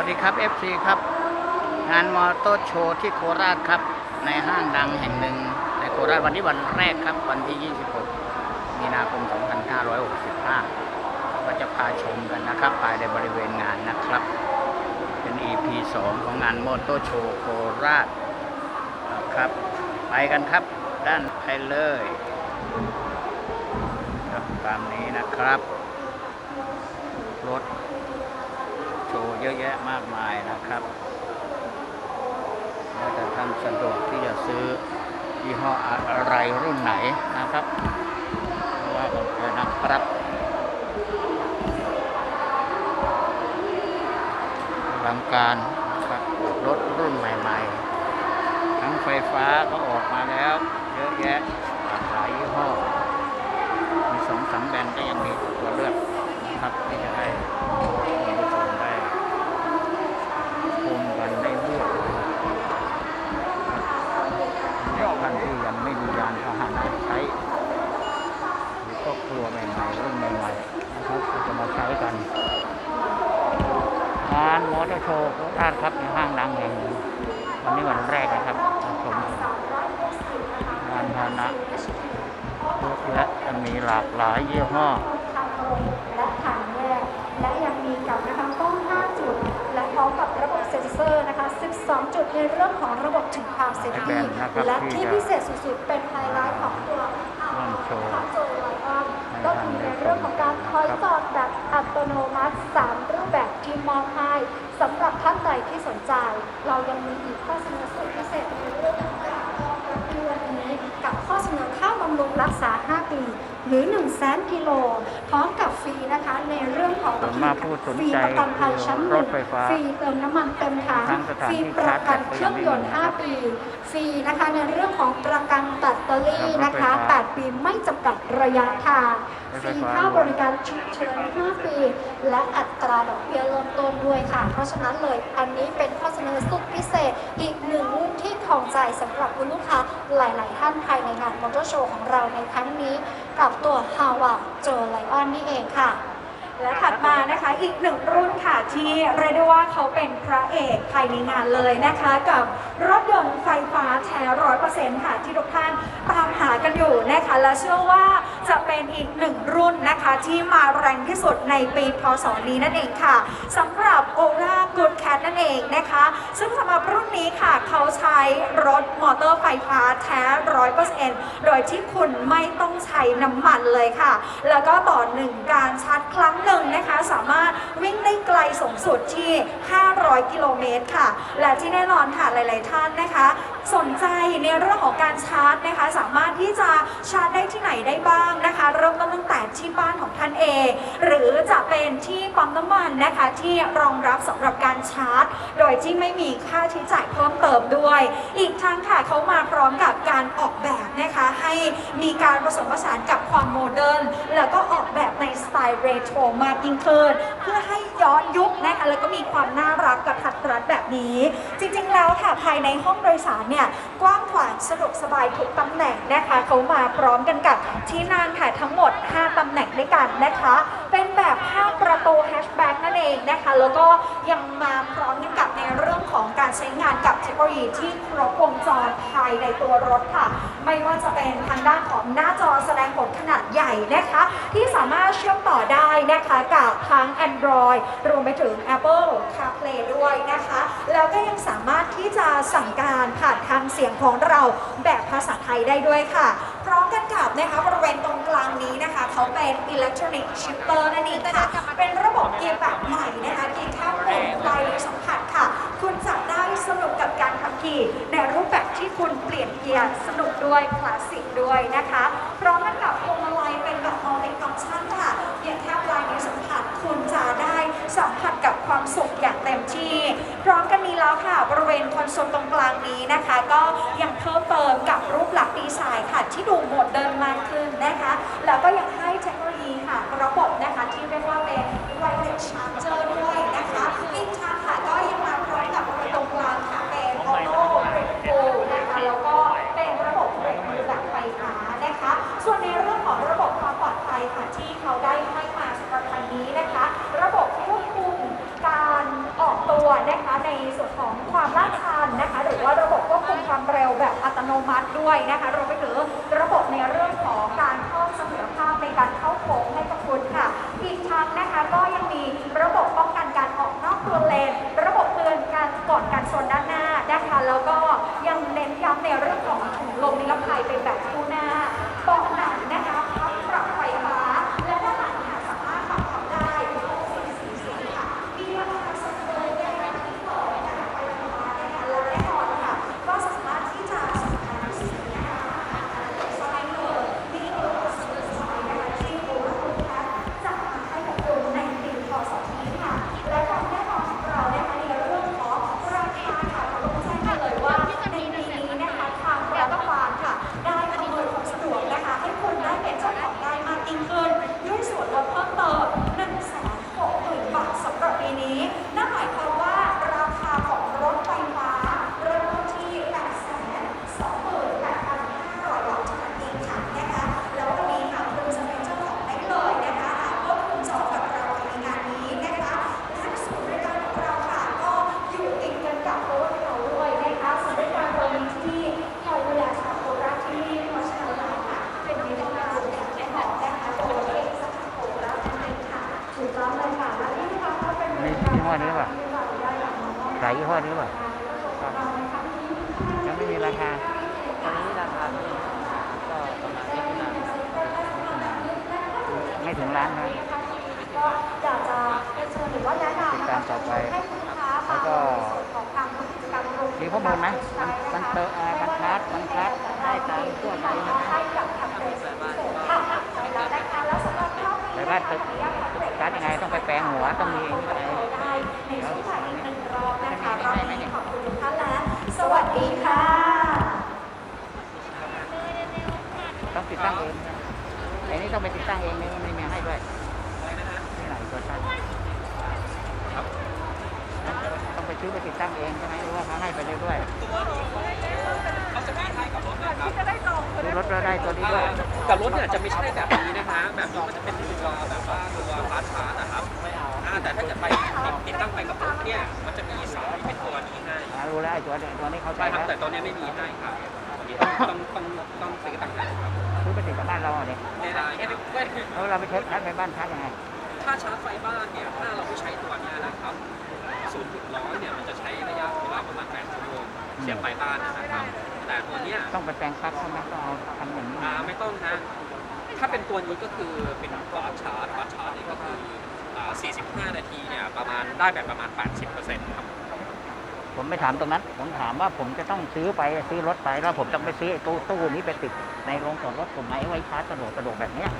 วัสดีครับ FC ครับ งานมอเตอร์โชว์ที่โคราชครับ ในห้างดังแห่งหนึ่งในโคราชวันนี้วันแรกครับ วันที่ 26 มีนาคม 2565 ก็จะพาชมกันนะครับ ภายในบริเวณงานนะครับ เป็น EP 2 ของงานมอเตอร์โชว์โคราชนะครับ ไปกันครับด้านไปเลยครับตามนี้นะครับรถ โชว์เยอะแยะมากมายนะครับ แล้วแต่ท่านสะดวกที่จะซื้อยี่ห้ออะไรรุ่นไหนนะครับว่ากันไปนะครับอลังการนะครับรถรุ่นใหม่ๆ ทั้งไฟฟ้าก็ออกมาแล้ว เยอะแยะหลากหลายยี่ห้อมีสองสามแบรนด์ก็ยังมีตัวเลือก ในเรื่องของระบบถึงความเซฟแบตี้นนะครับและที่ที่จะพิเศษสุดๆ เป็นไฮไลท์ของตัวร่วมโชว์โจไลออนก็คือในเรื่องของการคอยจอดแบบอัตโนมัติ 3 รูปแบบที่มอบให้สำหรับท่านใดที่สนใจ เรายังมีอีกข้อเสนอสุดพิเศษในเรื่องของการออกรถในวันนี้กับข้อเสนอค่าบำรุงรักษา 5 ปี หรือ 1 0 0 0 0แสนกิโลพร้อมกับฟ รีนะคะในเรื่องของส่วนมากผู้สนฟรีใจประกันภัยชั้นหรนึ่ถงไฟฟ้าฟรีเติมน้ำมันเต็มถังทั้งสถานฟรีที่ประกันชาร์จแบตเครื่องยนต์ก็ยังมีนะครับ5ปีฟรีนะคะในเรื่องของประกันแบตเตอรี่นะคะรถไฟฟ้า8ปีไม่จำกัดระยะทางรถฟไฟรีฟ้าค่าบริการฉุกเฉิน 5 ปี และอัตราดอกเบี้ยเริ่มต้นด้วยค่ะ เพราะฉะนั้นเลยอันนี้เป็นข้อเสนอสุดพิเศษอีกหนึ่งรุ่นที่ของใจสำหรับคุณลูกค้าหลาย ๆ ท่านภายในงานมอเตอร์โชว์ของเราในครั้งนี้กับตัวฮาวาโจไลออนนี่เองค่ะ และถัดมานะคะอีกหนึ่งรุ่นค่ะที่เรียกได้ว่าเขาเป็นพระเอกภายในงานเลยนะคะกับ รถยนต์ไฟฟ้าแท้ร้อยเปอร์เซ็นต์ค่ะ ที่ทุกท่านตามหากันอยู่นะคะ และเชื่อว่าจะเป็นอีกหนึ่งรุ่นนะคะ ที่มาแรงที่สุดในปีพศนี้นั่นเองค่ะสำหรับ o r a Good Cat นั่นเองนะคะ ซึ่งสำหรับรุ่นนี้ค่ะ เขาใช้รถมอเตอร์ไฟฟ้าแท้ร้อยเปอร์เซ็นต์โดยที่คุณไม่ต้องใช้น้ำมันเลยค่ะ แล้วก็ต่อหนึ่งการชาร์จครั้งหนึ่งนะคะ สามารถวิ่งได้ไกลสูงสุดที่ 500 กิโลเมตรค่ะ และที่แน่นอนค่ะหลาย ๆท่านนะคะ สนใจในเรื่องของการชาร์จนะคะ สามารถที่จะชาร์จได้ที่ไหนได้บ้างนะคะ เริ่มต้นตั้งแต่ที่บ้านของท่านเองหรือจะเป็นที่ปั๊มน้ำมันนะคะ ที่รองรับสำหรับการชาร์จ โดยที่ไม่มีค่าใช้จ่ายเพิ่มเติมด้วย อีกทั้งค่ะเขามาพร้อมกับการออกแบบนะคะ ให้มีการผสมผสานกับความโมเดิร์นแล้วก็ออกแบบในสไตล์เรโทรมากยิ่งขึ้นเพื่อให้ย้อนยุคนะคะแล้วก็มีความน่ารักกระทัดรัดแบบนี้ จริง ๆ แล้วค่ะภายในห้องโดยสารเนี่ยกว้างขวางสะดวกสบายทุกตำแหน่งนะคะเขามาพร้อมกันกับที่นั่งค่ะทั้งหมด 5ตำแหน่งด้วยกันนะคะ เป็นแบบ5ประตูแฮชแบ็กนั่นเองนะคะแล้วก็ยังมาพร้อมกันกับในเรื่องของการใช้งานกับเทคโนโลยีที่ครบวงจรภายในตัวรถค่ะ ไม่ว่าจะเป็นทางด้านของหน้าจอแสดงผลขนาดใหญ่นะคะ ที่สามารถเชื่อมต่อได้นะคะกับทั้ง Android รวมไปถึง Apple CarPlay ด้วยนะคะ แล้วก็ยังสามารถที่จะสั่งการผ่านทางเสียงของเราแบบภาษาไทยได้ด้วยค่ะพร้อมกันกับนะคะบริเวณตรงกลางนี้นะคะ เขาเป็น Electronic Shifter นั่นเองค่ะ เป็นระบบเกียร์แบบใหม่นะคะเกียร์แค่ปุ่มปลายนิ้วสัมผัสค่ะ คุณจะได้สนุกกับการขับขี่ในรูปแบบที่คุณเปลี่ยนเกียร์สนุกด้วยคลาสสิกด้วยนะคะพร้อมกันกับพวงมาลัยเป็นแบบ multi function ค่ะเพียงแค่ปลายนิ้วสัมผัสคุณจะได้สัมผัสกับ ความสุขอย่างเต็มที่ พร้อมกันนี้แล้วค่ะ บริเวณคอนโซลตรงกลางนี้นะคะ ก็ยังเพิ่มเติมกับรูปลักษณ์ดีไซน์ค่ะ ที่ดูโมเดิร์นมากขึ้นนะคะ แล้วก็ยังให้เทคโนโลยีค่ะ ระบบนะคะที่เรียกว่าเป็น wireless charger ด้วยนะคะอีกทางค่ะก็ยังมาพร้อมกับบริเวณตรงกลางค่ะเป็น auto brake pull นะคะแล้วก็เป็นระบบเบรกมือแบบไฟฟ้านะคะ ส่วนในเรื่องของระบบความปลอดภัยค่ะที่เขาได้ให้มาสำหรับคันนี้นะคะ ระบบควบคุมการออกตัว นมัติด้วยนะคะรวมไปถึงระบบในเรื่องของการเข้าเสถียรภาพในการเข้าโค้งให้กับคุณค่ะอีกทั้งนะคะก็ยังมีระบบป้องกันการออกนอกตัวเลน ระบบเตือนการก่อนการชนด้านหน้านะคะแล้วก็ยังเน้นย้ำในเรื่องของ มือไหมมันเตอเอ่อมันคัดมันคัดได้ตามทั่วไปไหมให้กับแคมเปญพิเศษค่ะใช่แล้วนะแล้วสำหรับรอบนี้แต่ว่าตึกคัดยังไงต้องไปแปลงหัวต้องมีไอ้นี่อะไรได้ในช่วงบ่ายอีกหนึ่งรอบนะคะรอบนี้ขอบคุณทุกท่านและสวัสดีค่ะ ต้องติดตั้งเองไอ้นี่ต้องไปติดตั้งเองนี่ไม่มีให้ด้วยนี่ไหนตัวตั้งต้องไปซื้อไปติดตั้งเองใช่ไหมหรือว่าเขา ให้ไปเรื่อยๆซื้อรถแล้วได้ตัวนี้ด้วยกับรถเนี่ยจะไม่ใช่แบบนี้นะคะ แบบนี้มันจะเป็นตัวแบบว่าตัวฟาสต์ชาร์จนะครับอ่าแต่ถ้าเกิดไปติดติดตั้งไปกับรถเนี่ยมันจะมีสายเป็นตัวนี้ให้อ่ารู้แล้วไอ้ตัวเนี่ยตัวนี้เขาใช่ใช้ครับแล้วแต่ตอนนี้ไม่มีให้ครับอันนี้ต้องต้องต้องต้องซื้อต่างหากครับซื้อไปติดกับบ้านเราอะเนี่ยไม่ได้ครับแล้วเราไปเช็คชาร์จไปบ้านชาร์จยังไงถ้าชาร์จไฟบ้านเนี่ยถ้าเราไม่ใช้ตัวเนี้ยนะครับ สียบไฟบ้านนะครับ แต่ตัวเนี้ยต้องไปแปลงปลั๊กใช่ไหมต้องเอาทำอย่างนี้อ่าไม่ต้องฮะถ้าเป็นตัวนี้ก็คือเป็นฟาสต์ชาร์จฟาสต์ชาร์จเนี่ยก็คืออ่า45 นาทีเนี่ยประมาณได้แบบประมาณ 80%ครับ ผมไม่ถามตรงนั้น ผมถามว่าผมจะต้องซื้อไปซื้อรถไปแล้วผมต้องไปซื้อไอ้ตู้ตู้นี้ไปติดในโรงจอดรถผมไหมไว้ชาร์จสะดวกสะดวกแบบเนี้ย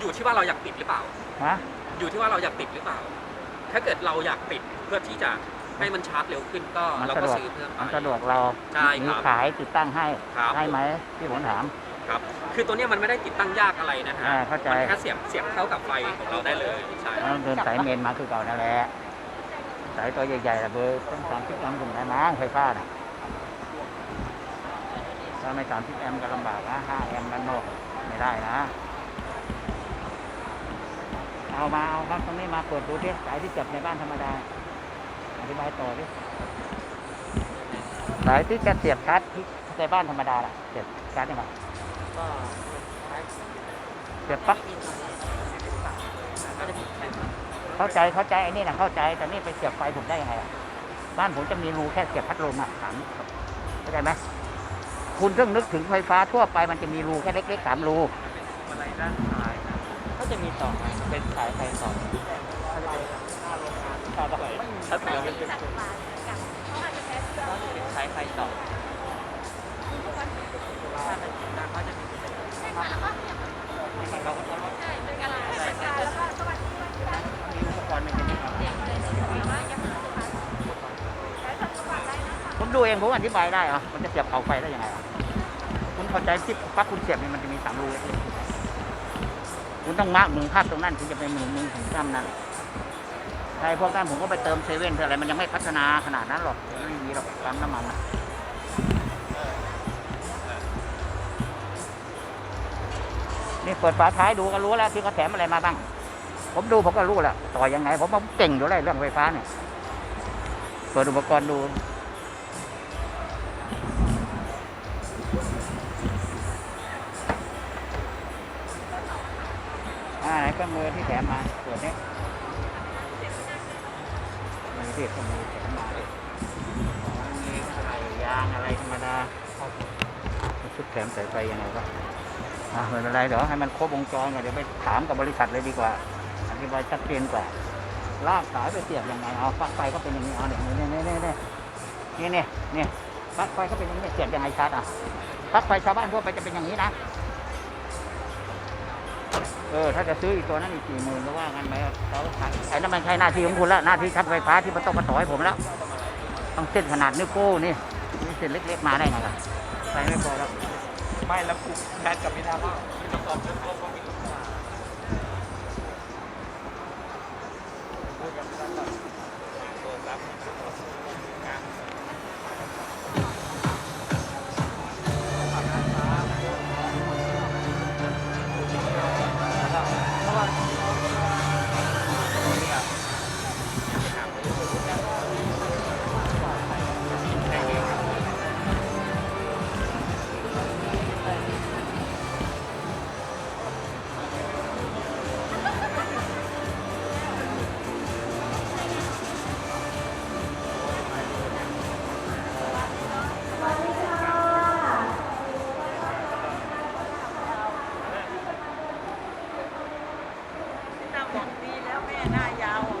อยู่ที่ว่าเราอยากติดหรือเปล่า ฮะอยู่ที่ว่าเราอยากติดหรือเปล่า ถ้าเกิดเราอยากติดเพื่อที่จะ ให้มันชาร์จเร็วขึ้นก็มันเราสะก็ดวกซื้อเพิ่มไป มันสะดวกเราใช่ครับมีขายติดตั้งให้ครับ ให้ไหมที่ผมถาม ครับ คือตัวเนี้ยมันไม่ได้ติดตั้งยากอะไรนะฮะอ่าเข้าใจ มันแค่เสียบเสียบเข้ากับไฟของเราได้เลย ใช่แล้วเดินสายเมนมาคือเก่านั่นแหละสายตัวใหญ่ๆระเบอร์ต้องสามสิบแอมป์ถึงได้มั้งไฟฟ้าน่ะถ้าไม่สามสิบแอมป์ก็ลำบากนะห้าแอมป์ด้านนอกไม่ได้นะ เอามาเอาครับตรงนี้มาเปิดดูดิสายที่เก็บในบ้านธรรมดาอธิ บายต่อดิสายที่จะเสียบชาร์จที่ในบ้านธรรมดาล่ะ เสียบชาร์จยังไงก็เสียบปลั๊กก็จะมีแค่เข้าใจเข้าใจไอ้นี่นะเข้าใจ แต่นี่ไปเสียบไฟผมได้ยังไงอะบ้านผมจะมีรูแค่เสียบพัดลมอะถามเข้าใจไหมคุณต้องนึกถึงไฟฟ้าทั่วไปมันจะมีรูแค่เล็กๆสามรูอะไรด้านซ้ายนะก็จะมีต่อมาเป็นสายไฟต่ออะไร หน้าโรงงานถ้าแบบถ้าเกิดมันเป็นก็จะเป็นสายไฟต่อถ้าเป็นน้ำก็จะมีเราก็ต้องมีอุปกรณ์มันจะมีผมดูเองผมอธิบายได้เหรอ มันจะเสียบเสาไฟได้ยังไงอะคุณเข้าใจที่ปลั๊กคุณเสียบเนี่ยมันจะมีสามรูเล็กๆคุณต้องมาร์กมือภาพตรงนั้นถึงจะเป็นมือมือถึงซ้ำนั้น ช่พวกนั้นผมก็ไปเติมเซเว่นอะไรมันยังไม่พัฒนาขนาดนั้นหรอกไม่มีหรอกปั๊มน้ำมันนี่เปิดฝาท้ายดูก็รู้แล้วที่เขาแถมอะไรมาบ้าง ผมดูผมก็รู้แล้วต่อยังไง ผมผมเก่งอยู่แล้วเรื่องไฟฟ้าเนี่ยเปิดอุปกรณ์ดูอ่าเครื่องมือที่แถมมาเปิดเนี่ย เครื่องมือแถมมามีอะไรยางอะไรธรรมดาชุดแถมสายไฟยังไงก็อ่าไม่เป็นไรเดี๋ยวให้มันครบวงจรก่อนเดี๋ยวไปถามกับบริษัทเลยดีกว่าอธิบายชัดเจนกว่าลากสายไปเสียบยังไงเอาปลั๊กไฟก็เป็นอย่างนี้เอาเนี่ยเนี่ยเนี่ยเนี่ยเนี่ยเนี่ยเนี่ยปลั๊กไฟก็เป็นอย่างนี้เสียบยังไงชาร์จอะปลั๊กไฟชาวบ้านทั่วไปจะเป็นอย่างนี้นะ ออถ้าจะซื้ออีกตัวนั้นอีกสี่หมื่นก็ว่ากันไหมเขาไอ้นั่นมันใช่หน้าที่ของคุณแล้วหน้าที่ชัดไฟฟ้าที่มันต้องมาต่อให้ผมแล้วต้องเส้นขนาดนิ้วโป้นี่นี่เส้นเล็กๆมาได้ไงล่ะไปไม่พอแล้วไม่แล้วกูแบตกับไม่ได้ว่าไม่ต้องตอบเรื่องความคิดของเร บอกดีแล้วแม่หน้ายาว